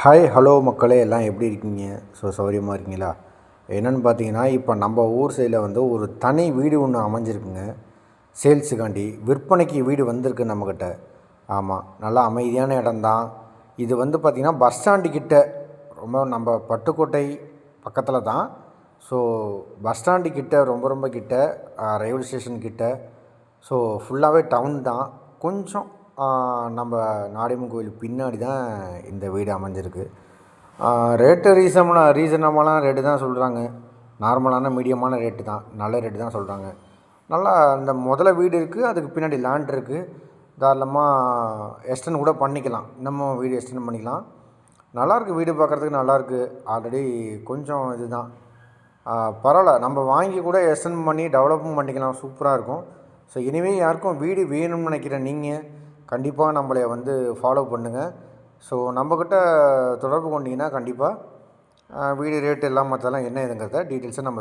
Hi hello மக்களே எல்லாம் எப்படி இருக்கீங்க? ஸோ சௌகரியமாக இருக்கீங்களா? என்னென்னு பார்த்தீங்கன்னா இப்போ நம்ம ஊர் சைடில் வந்து ஒரு தனி வீடு ஒன்று அமைஞ்சிருக்குங்க. சேல்ஸுக்காண்டி விற்பனைக்கு வீடு வந்திருக்கு நம்மக்கிட்ட ஆமாம் நல்லா அமைதியான இடம்தான். இது வந்து பார்த்திங்கன்னா பஸ் ஸ்டாண்டு கிட்ட ரொம்ப நம்ம பட்டுக்கோட்டை பக்கத்தில் தான். ஸோ பஸ் ஸ்டாண்டு கிட்ட ரொம்ப ரொம்ப கிட்ட ரயில்வே ஸ்டேஷன் கிட்ட. ஸோ ஃபுல்லாகவே டவுன் தான். கொஞ்சம் நம்ம நாடியம்மன் கோயில் பின்னாடி தான் இந்த வீடு அமைஞ்சிருக்கு. ரேட்டு ரீசனபிளா ரீசனபுளான ரேட்டு தான் சொல்கிறாங்க நார்மலான மீடியமான ரேட்டு தான். நல்ல ரேட்டு தான் சொல்கிறாங்க நல்லா அந்த முதல்ல வீடு இருக்குது அதுக்கு பின்னாடி லேண்ட் இருக்குது தாராளமாக எக்ஸ்டெண்ட் கூட பண்ணிக்கலாம். இன்னமும் வீடு எக்ஸ்டெண்ட் பண்ணிக்கலாம். நல்லாயிருக்கு வீடு பார்க்குறதுக்கு நல்லாயிருக்கு ஆல்ரெடி கொஞ்சம் இதுதான். தான் பரவாயில்ல. நம்ம வாங்கி கூட எக்ஸ்டெண்ட் பண்ணி டெவலப்பும் பண்ணிக்கலாம். சூப்பராக இருக்கும். ஸோ இனிமே யாருக்கும் வீடு வேணும்னு நினைக்கிற நீங்கள் கண்டிப்பாக நம்மளை வந்து ஃபாலோ பண்ணுங்கள் ஸோ நம்மக்கிட்ட தொடர்பு கொண்டீங்கன்னா கண்டிப்பாக வீடு ரேட்டு எல்லாம் மற்றெல்லாம் என்ன இதுங்கிறத டீட்டெயில்ஸை நம்ம